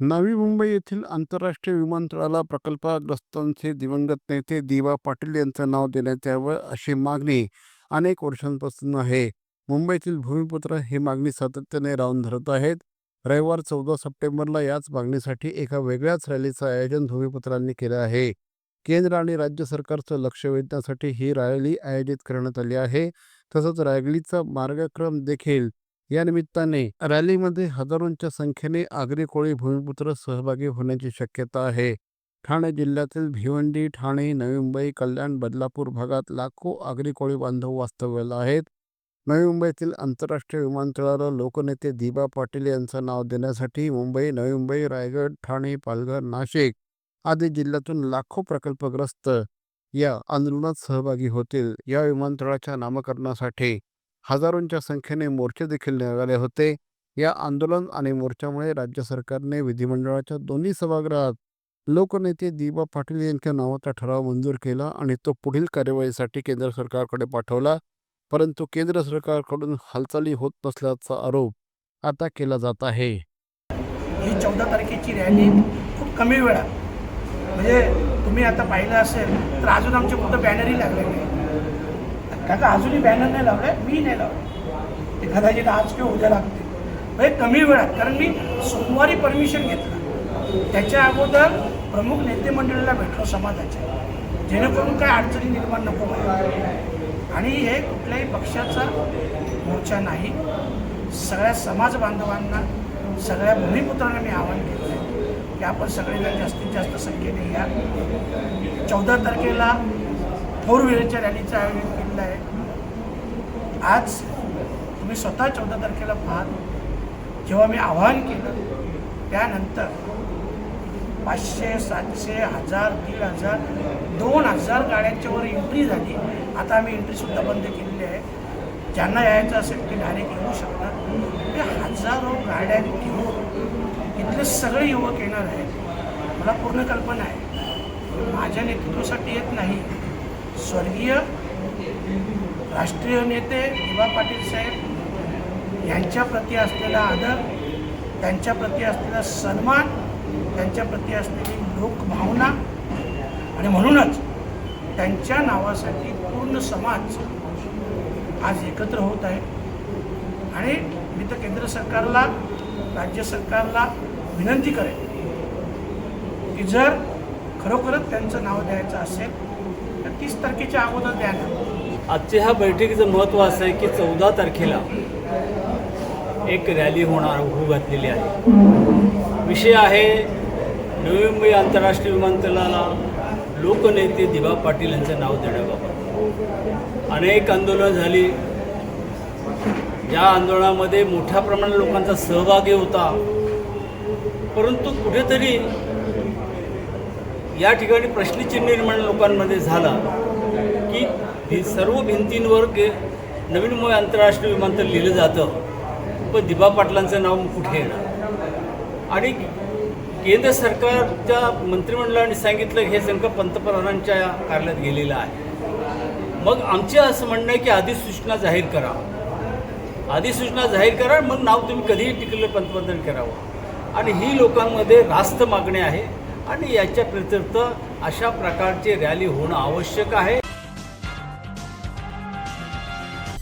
नवी मुंबई येथील आंतरराष्ट्रीय विमानतळाला प्रकल्पग्रस्तांचे दिवंगत नेते दिवा पाटील यांचं नाव देण्यात यावं अशी मागणी अनेक वर्षांपासून आहे. मुंबईतील भूमिपुत्र ही मागणी सातत्याने राहून धरत आहेत. रविवार चौदा सप्टेंबरला याच मागणीसाठी एका वेगळ्याच रॅलीचं आयोजन भूमिपुत्रांनी केलं आहे. केंद्र आणि राज्य सरकारचं लक्ष वेधण्यासाठी ही रॅली आयोजित करण्यात आली आहे. तसंच रॅलीचा मार्गक्रम देखील या निमित्ताने रॅलीमध्ये हजारोंच्या संख्येने आगरी कोळी भूमिपुत्र सहभागी होण्याची शक्यता आहे. ठाणे जिल्ह्यातील भिवंडी ठाणे नवी मुंबई कल्याण बदलापूर भागात लाखो आगरी कोळी बांधव वास्तव्याला आहेत. नवी मुंबईतील आंतरराष्ट्रीय विमानतळाला लोकनेते दिबा पाटील यांचं नाव देण्यासाठी मुंबई नवी मुंबई रायगड ठाणे पालघर नाशिक आदी जिल्ह्यातून लाखो प्रकल्पग्रस्त या आंदोलनात सहभागी होतील या विमानतळाच्या नामकरणासाठी. हजारोंच्या संख्येने मोर्चे देखील निघाले होते. या आंदोलन आणि मोर्चामुळे राज्य सरकारने विधिमंडळाच्या दोन्ही सभागृहात लोकनेते दिबा पाटील यांच्या नावाचा ठराव मंजूर केला आणि तो पुढील कार्यवाहीसाठी केंद्र सरकारकडे पाठवला. परंतु केंद्र सरकारकडून हालचाली होत नसल्याचा आरोप आता केला जात आहे. ही चौदा तारखेची रॅली खूप कमी वेळा म्हणजे तुम्ही आता पाहिलं असेल तर अजून आमचे कुठं बॅनरही लागले त्याचा अजूनही बॅनर नाही लावले मी नाही लावले ते कदाचित आज किंवा उद्या लागते म्हणजे कमी वेळात कारण मी सोमवारी परमिशन घेतलं. त्याच्या अगोदर प्रमुख नेते मंडळीला भेटलो समाजाच्या. जेणेकरून काय अडचणी निर्माण नको आणि हे कुठल्याही पक्षाचा मोर्चा नाही. सगळ्या समाज बांधवांना सगळ्या भूमिपुत्रांना मी आवाहन केलं आहे की आपण सगळेजण जास्तीत जास्त संख्येने या चौदा तारखेला फोर व्हीलरच्या रॅलीचं आयोजन केलेलं आहे. आज तुम्ही स्वतः चौदा तारखेला पाहत जेव्हा मी आवाहन केलं त्यानंतर पाचशे सातशे हजार दीड हजार दोन हजार गाड्यांच्या वर एंट्री झाली. आता आम्ही एंट्रीसुद्धा बंद केलेली आहे. ज्यांना यायचं असेल ते डायरेक्ट येऊ शकतात. ते हजारो गाड्या घेऊन इथले सगळे युवक येणार आहेत. मला पूर्ण कल्पना आहे. माझ्या नेतृत्वासाठी येत नाही. स्वर्गीय राष्ट्रीय नेते दिवा पाटील साहेब यांच्याप्रती असलेला आदर त्यांच्याप्रती असलेला सन्मान त्यांच्याप्रती असलेली लोकभावना आणि म्हणूनच त्यांच्या नावासाठी पूर्ण समाज आज एकत्र होत आहे. आणि मी तर केंद्र सरकारला राज्य सरकारला विनंती करेन की जर खरोखरच त्यांचं नाव द्यायचं असेल तर तीस तारखेच्या अगोदर द्या ना. आजच्या ह्या बैठकीचं महत्त्व असं आहे की चौदा तारखेला एक रॅली होणार होऊ घातलेली आहे. विषय आहे नवी मुंबई आंतरराष्ट्रीय विमानतळाला लोकनेते दिबा पाटील यांचं नाव देण्याबाबत. अनेक आंदोलनं झाली. या आंदोलनामध्ये मोठ्या प्रमाणात लोकांचा सहभागी होता. परंतु कुठेतरी या ठिकाणी प्रश्नचिन्ह निर्माण लोकांमध्ये झाला. की ही सर्व भिंतींवर गे नवीन मुंबई आंतरराष्ट्रीय विमानतळ लिहिलं जातं. पण दिबा पाटलांचं नाव कुठे येणार? आणि केंद्र सरकारच्या मंत्रिमंडळाने सांगितलं हे संक पंतप्रधानांच्या कार्यालयात गेलेलं आहे. मग आमचे असं म्हणणं आहे की अधिसूचना जाहीर करा. अधिसूचना जाहीर करा मग नाव तुम्ही कधीही टिकलं पंतप्रधान करावं. आणि ही लोकांमध्ये रास्त मागणी आहे आणि याच्या प्रत्यर्थ अशा प्रकारची रॅली होणं आवश्यक आहे.